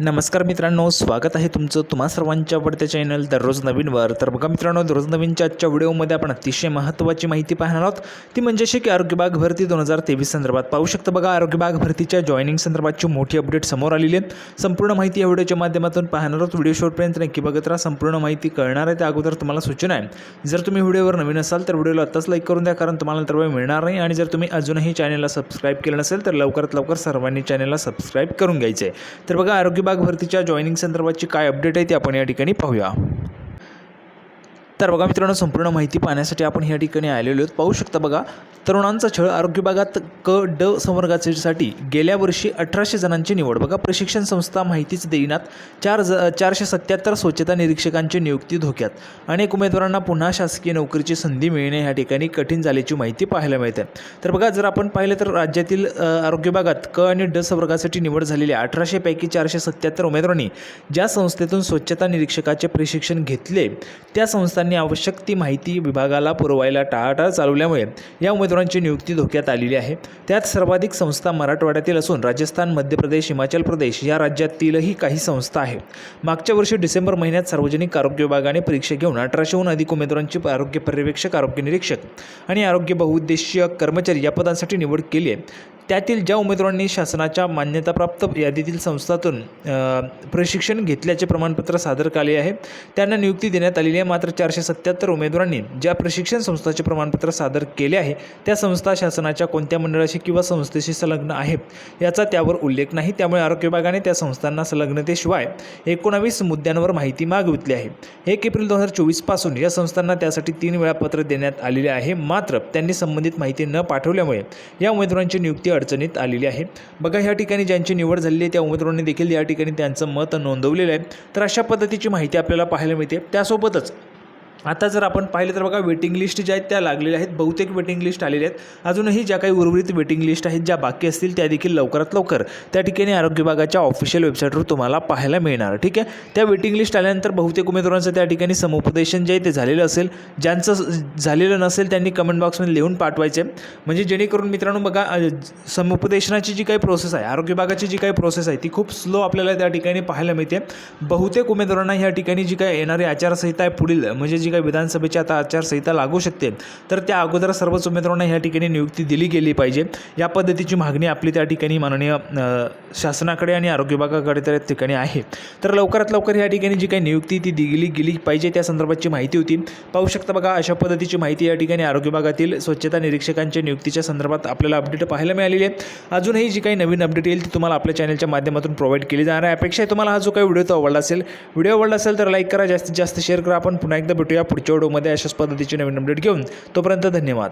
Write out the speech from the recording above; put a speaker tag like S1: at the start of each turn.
S1: नमस्कार मित्रांनो स्वागत आहे तुमचं तुम्हा सर्वांच्या आवडत्या चॅनल दररोज नवीनवर. तर बघा मित्रांनो दररोज नवीनच्या आजच्या व्हिडिओमध्ये आपण अतिशय महत्त्वाची माहिती पाहणार आहोत. ती म्हणजे अशी की आरोग्य बाग भरती दोन हजार तेवीस संदर्भात. पाहू शकता बघा आरोग्य बाग भरतीच्या जॉईनिंग संदर्भातची मोठी अपडेट समोर आलेली आहे संपूर्ण माहिती या व्हिडिओच्या माध्यमातून पाहणार आहोत. व्हिडिओ शेवटपर्यंत नक्की बघत राहा. संपूर्ण माहिती कळणार आहे त्या अगोदर तुम्हाला सूचना आहे. जर तुम्ही व्हिडिओवर नवीन असाल तर व्हिडिओला आत्ताच लाईक करून द्या कारण तुम्हाला नंतर वेळ मिळणार नाही. आणि जर तुम्ही अजूनही चॅनलला सबस्क्राईब केलं नसेल तर लवकरात लवकर सर्वांनी चॅनलला सबस्क्राईब करून घ्यायचं. आहे तर बघा आरोग्य विभाग भरतीच्या जॉईनिंग संदर्भाची काय अपडेट आहे ती आपण या ठिकाणी पाहूया. तर बघा मित्रांनो संपूर्ण माहिती पाहण्यासाठी आपण या ठिकाणी आलेलो आहोत. पाहू शकता बघा तरुणांचा छळ आरोग्य विभागात क ड संवर्गासाठी गेल्या वर्षी अठराशे जणांची निवड. बघा प्रशिक्षण संस्था माहितीच देईनात चार ज चारशे सत्याहत्तर स्वच्छता निरीक्षकांची नियुक्ती धोक्यात. अनेक उमेदवारांना पुन्हा शासकीय नोकरीची संधी मिळणे ह्या ठिकाणी कठीण झाल्याची माहिती पाहायला मिळते. तर बघा जर आपण पाहिलं तर राज्यातील आरोग्य विभागात क आणि ड संवर्गासाठी निवड झालेल्या अठराशेपैकी चारशे सत्याहत्तर उमेदवारांनी ज्या संस्थेतून स्वच्छता निरीक्षकाचे प्रशिक्षण घेतले त्या संस्थांनी आवश्यक ती माहिती विभागाला पुरवायला टाळाटाळ चालवल्यामुळे या उमेदवारांची नियुक्ती धोक्यात आलेली आहे. त्यात सर्वाधिक संस्था मराठवाड्यातील असून राजस्थान मध्य प्रदेश हिमाचल प्रदेश या राज्यातीलही काही संस्था आहेत. मागच्या वर्षी डिसेंबर महिन्यात सार्वजनिक आरोग्य विभागाने परीक्षा घेऊन अठराशेहून अधिक उमेदवारांची आरोग्य पर्यवेक्षक आरोग्य निरीक्षक आणि आरोग्य बहुउद्देशीय कर्मचारी या पदांसाठी निवड केली आहे. त्यातील ज्या उमेदवारांनी शासनाच्या मान्यताप्राप्त यादीतील संस्थातून प्रशिक्षण घेतल्याचे प्रमाणपत्र सादर केले आहे त्यांना नियुक्ती देण्यात आलेली आहे. मात्र चारशे सत्याहत्तर उमेदवारांनी ज्या प्रशिक्षण संस्थाचे प्रमाणपत्र सादर केले आहे त्या संस्था शासनाच्या कोणत्या मंडळाशी किंवा संस्थेशी संलग्न आहेत याचा त्यावर उल्लेख नाही. त्यामुळे आरोग्य विभागाने त्या संस्थांना संलग्नतेशिवाय एकोणावीस मुद्द्यांवर माहिती मागवितली आहे. एक एप्रिल दोन हजार चोवीसपासून या संस्थांना त्यासाठी तीन वेळा पत्र देण्यात आलेले आहे. मात्र त्यांनी संबंधित माहिती न पाठवल्यामुळे या उमेदवारांची नियुक्ती अडचणीत आलेली आहे. बघा ह्या ठिकाणी ज्यांची निवड झालेली आहे त्या उमेदवारांनी देखील या ठिकाणी त्यांचं मत नोंदवलेलं आहे. तर अशा पद्धतीची माहिती आपल्याला पाहायला मिळते. त्यासोबतच आता जर आपण पाहिलं तर बघा वेटिंग लिस्ट ज्या आहेत त्या लागलेल्या आहेत. बहुतेक वेटिंग लिस्ट आलेल्या आहेत. अजूनही ज्या काही उर्वरित वेटिंग लिस्ट आहेत ज्या बाकी असतील त्या देखील लवकरात लवकर त्या ठिकाणी आरोग्य विभागाच्या ऑफिशियल वेबसाईटवर तुम्हाला पाहायला मिळणार. ठीक आहे? त्या वेटिंग लिस्ट आल्यानंतर बहुतेक उमेदवारांचं त्या ठिकाणी समुपदेशन जे आहे ते झालेलं असेल. ज्यांचं झालेलं नसेल त्यांनी कमेंट बॉक्समध्ये लिहून पाठवायचे. म्हणजे जेणेकरून मित्रांनो बघा समुपदेशनाची जी काही प्रोसेस आहे आरोग्य विभागाची जी काही प्रोसेस आहे ती खूप स्लो आपल्याला त्या ठिकाणी पाहायला मिळते. बहुतेक उमेदवारांना ह्या ठिकाणी जी काही येणारी आचारसंहिता आहे पुढील म्हणजे जी काही विधानसभेची आता आचारसंहिता लागू शकते. तर त्या अगोदर सर्वच उमेदवारांना ह्या ठिकाणी नियुक्ती दिली गेली पाहिजे. या पद्धतीची मागणी आपली त्या ठिकाणी माननीय शासनाकडे आणि आरोग्य विभागाकडे त्या ठिकाणी आहे. तर लवकरात लवकर या ठिकाणी जी काही नियुक्ती ती दिली गेली पाहिजे त्या संदर्भातची माहिती होती. पाहू शकता बघा अशा पद्धतीची माहिती या ठिकाणी आरोग्य विभागातील स्वच्छता निरीक्षकांच्या नियुक्तीच्या संदर्भात आपल्याला अपडेट पाहायला मिळालेली आहे. अजूनही जी काही नवीन अपडेट येईल ती तुम्हाला आपल्या चॅनलच्या माध्यमातून प्रोव्हाइड केली जाणार आहे. अपेक्षा आहे तुम्हाला हा जो काही व्हिडिओ तो आवडला असेल व्हिडिओ आवडला असेल तर लाईक करा जास्तीत जास्त शेअर करा. आपण पुन्हा एकदा भेटूया पुढच्या व्हिडिओमध्ये अशाच पद्धतीची नवीन अपडेट घेऊन तोपर्यंत धन्यवाद.